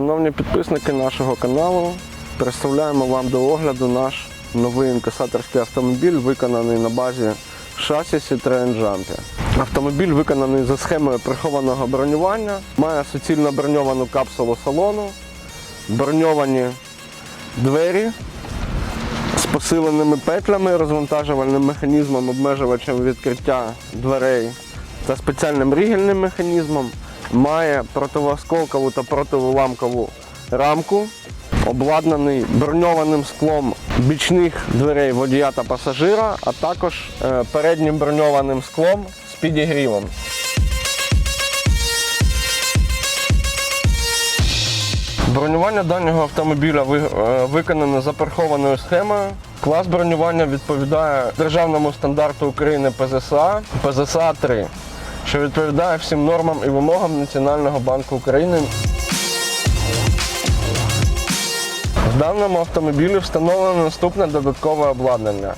Шановні підписники нашого каналу, представляємо вам до огляду наш новий інкасаторський автомобіль, виконаний на базі шасі Citroen Jumpy. Автомобіль виконаний за схемою прихованого бронювання, має суцільно броньовану капсулу салону, броньовані двері з посиленими петлями, розвантажувальним механізмом, обмежувачем відкриття дверей та спеціальним рігельним механізмом. Має противоосколкову та противоламкову рамку, обладнаний броньованим склом бічних дверей водія та пасажира, а також е, переднім броньованим склом з підігрівом. Бронювання даного автомобіля е, виконано за порахованою схемою. Клас бронювання відповідає державному стандарту України ПЗСА ПЗСА 3, що відповідає всім нормам і вимогам Національного банку України. В даному автомобілі встановлено наступне додаткове обладнання.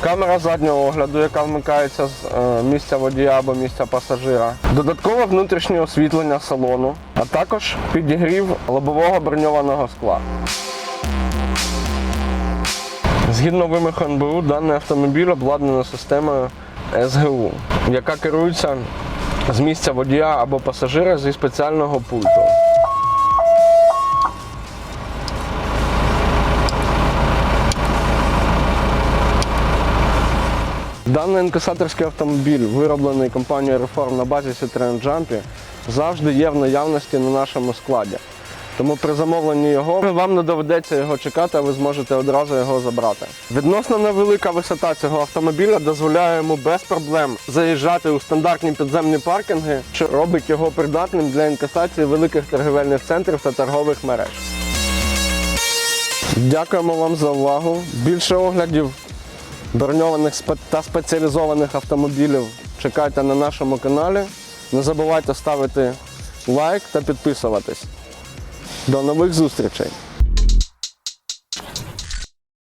Камера заднього огляду, яка вмикається з е, місця водія або місця пасажира. Додаткове внутрішнє освітлення салону, а також підігрів лобового броньованого скла. Згідно вимог НБУ, даний автомобіль обладнано системою СГУ, яка керується з місця водія або пасажира зі спеціального пульту. Даний інкасаторський автомобіль, вироблений компанією Reform на базі Citroen Jumpy, завжди є в наявності на нашому складі. Тому при замовленні його вам не доведеться його чекати, а ви зможете одразу його забрати. Відносно невелика висота цього автомобіля дозволяє йому без проблем заїжджати у стандартні підземні паркінги, що робить його придатним для інкасації великих торгівельних центрів та торгових мереж. Дякуємо вам за увагу. Більше оглядів броньованих та спеціалізованих автомобілів чекайте на нашому каналі. Не забувайте ставити лайк та підписуватись. До нових зустрічей!